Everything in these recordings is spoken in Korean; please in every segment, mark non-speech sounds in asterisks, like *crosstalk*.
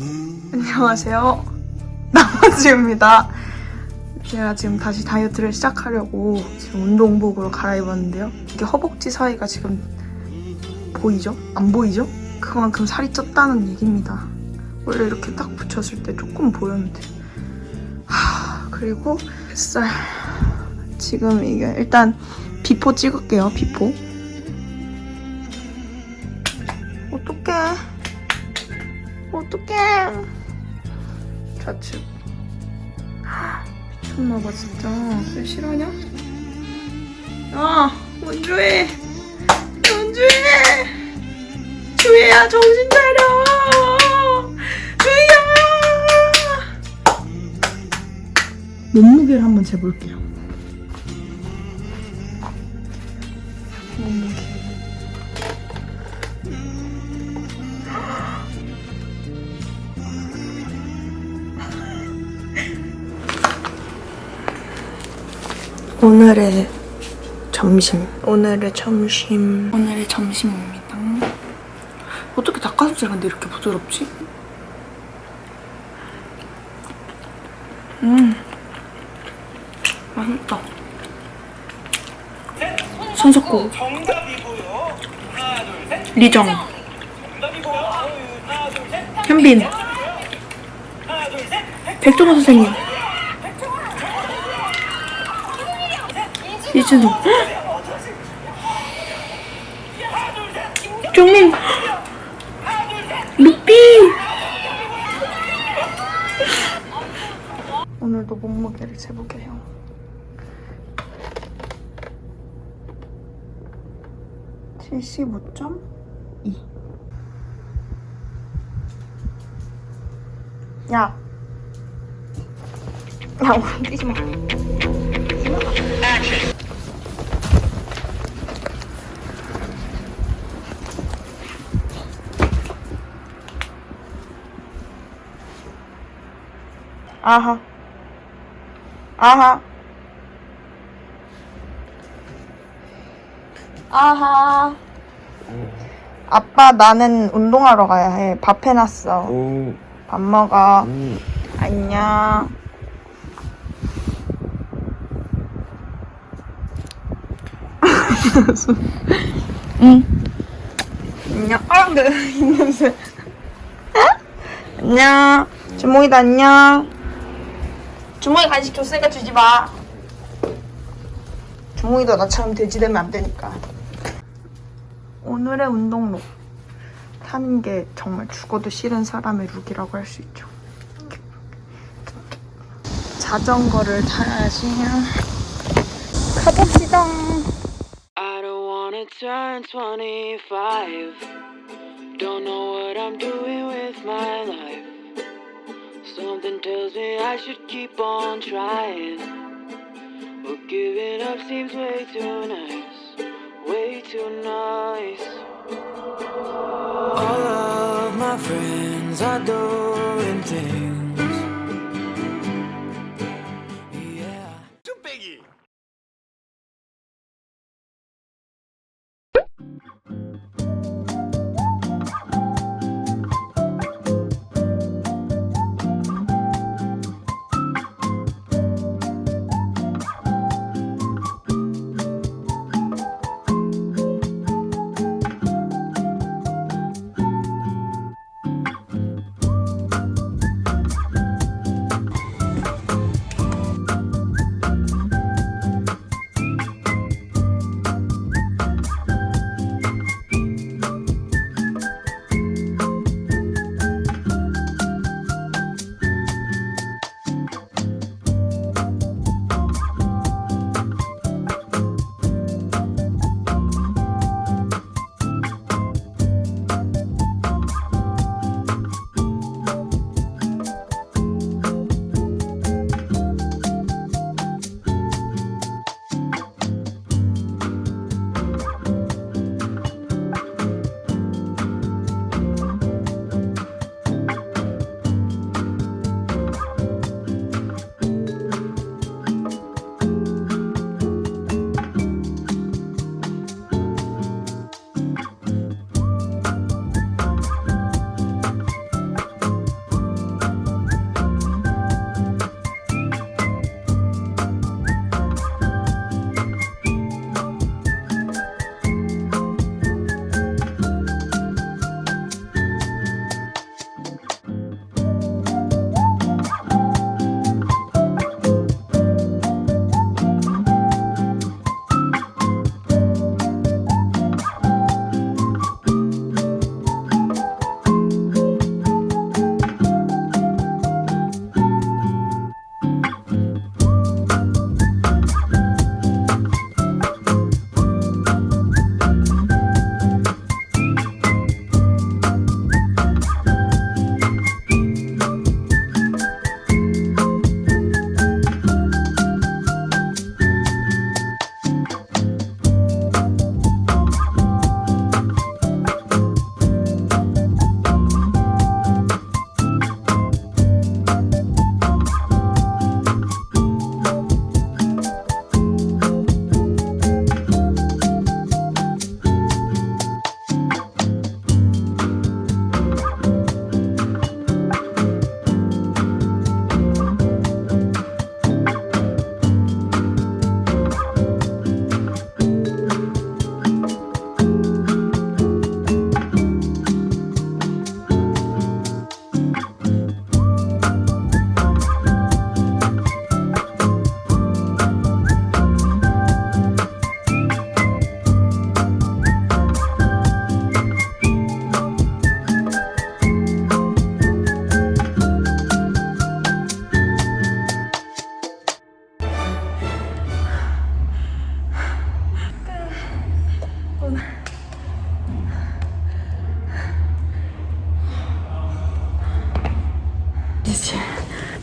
안녕하세요. *laughs* 나머지입니다. 제가 지금 다시 다이어트를 시작하려고 지금 운동복으로 갈아입었는데요. 이게 허벅지 사이가 지금 보이죠? 안 보이죠? 그만큼 살이 쪘다는 얘기입니다. 원래 이렇게 딱 붙였을 때 조금 보였는데. 하, 그리고 뱃살. 지금 이게 일단 비포 찍을게요, 비포. 어떡해. 좌측. 미쳤나봐, 진짜. 왜 싫어하냐? 야, 원주해. 원주해. 주희야, 정신 차려. 주희야. 몸무게를 한번 재볼게요. 몸무게. 오늘의 점심. 오늘의 점심. 오늘의 점심입니다. 어떻게 닭가슴살 근데 이렇게 부드럽지? 음. 맛있다. 손석구. 정답이고요. 하나, 둘, 셋. 리정. 정답이고요. 하나, 둘, 셋. 현빈. 하나, 둘, 셋. 백종원 선생님. 이준호. 종민. 루피. 오늘도 몸무게를 재보게요. 칠십오 점 이. 야. 야, 오늘 뛰지 마. 아하. 아하. 아하. 아빠 나는 운동하러 가야 해. 밥 해놨어. 오, 밥 먹어. 음, 안녕. *laughs* 응. 안녕. 아, 네. 입냄새. 안녕. 주몽이도 안녕. 주몽이 간식 줬으니까 주지 마. 주몽이도 나처럼 돼지 되면 안 되니까. 오늘의 운동룩. 타는 게 정말 죽어도 싫은 사람의 룩이라고 할 수 있죠. 자전거를 타야지. 가봅시다. I don't wanna turn 25. Don't know what I'm doing with my life. Something tells me I should keep on trying. But giving up seems way too nice. Way too nice. All of my friends are doing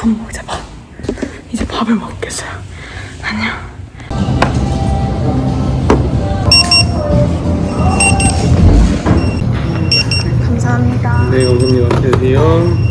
밥 먹자 밥. 이제 밥을 먹겠어요. 안녕. 감사합니다. 네, 어서 오세요.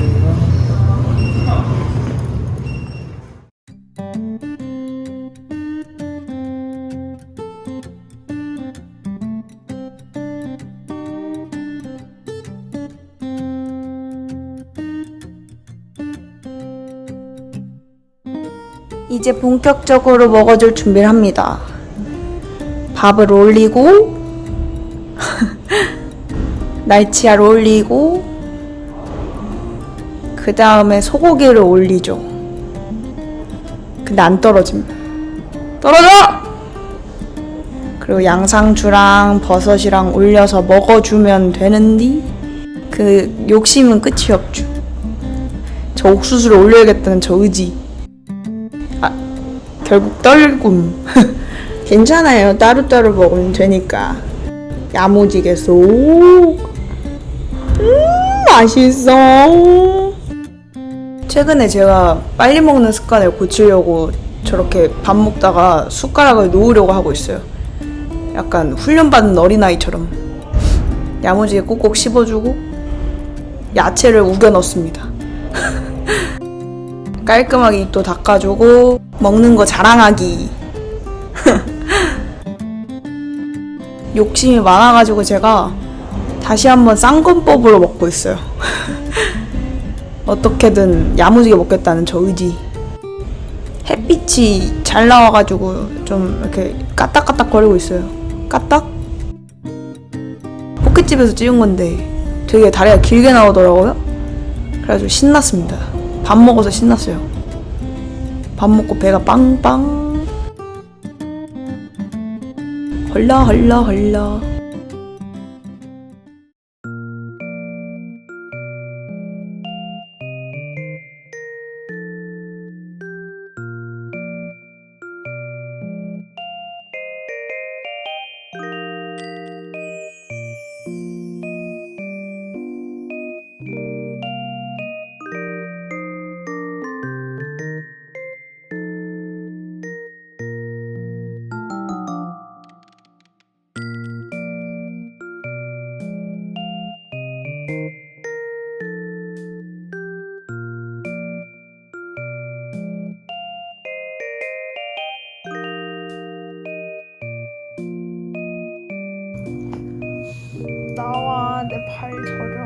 이제 본격적으로 먹어줄 준비를 합니다. 밥을 올리고 *laughs* 날치알 올리고 그 다음에 소고기를 올리죠. 근데 안 떨어집니다. 떨어져! 그리고 양상추랑 버섯이랑 올려서 먹어주면 되는데 그 욕심은 끝이 없죠. 저 옥수수를 올려야겠다는 저 의지. 결국 떨굼. *laughs* 괜찮아요. 따로따로 먹으면 되니까. 야무지게 쏙. 음, 맛있어. 최근에 제가 빨리 먹는 습관을 고치려고 저렇게 밥 먹다가 숟가락을 놓으려고 하고 있어요. 약간 훈련받은 어린아이처럼. 야무지게 꼭꼭 씹어주고, 야채를 우겨 넣습니다. 깔끔하게 입도 닦아주고 먹는 거 자랑하기. *laughs* 욕심이 많아가지고 제가 다시 한번 쌍권법으로 먹고 있어요. *laughs* 어떻게든 야무지게 먹겠다는 저 의지. 햇빛이 잘 나와가지고 좀 이렇게 까딱까딱 거리고 있어요. 까딱? 포켓집에서 찍은 건데 되게 다리가 길게 나오더라고요. 그래가지고 신났습니다 밥 먹어서 신났어요. 밥 먹고 배가 빵빵. 헐라 헐라 헐라. this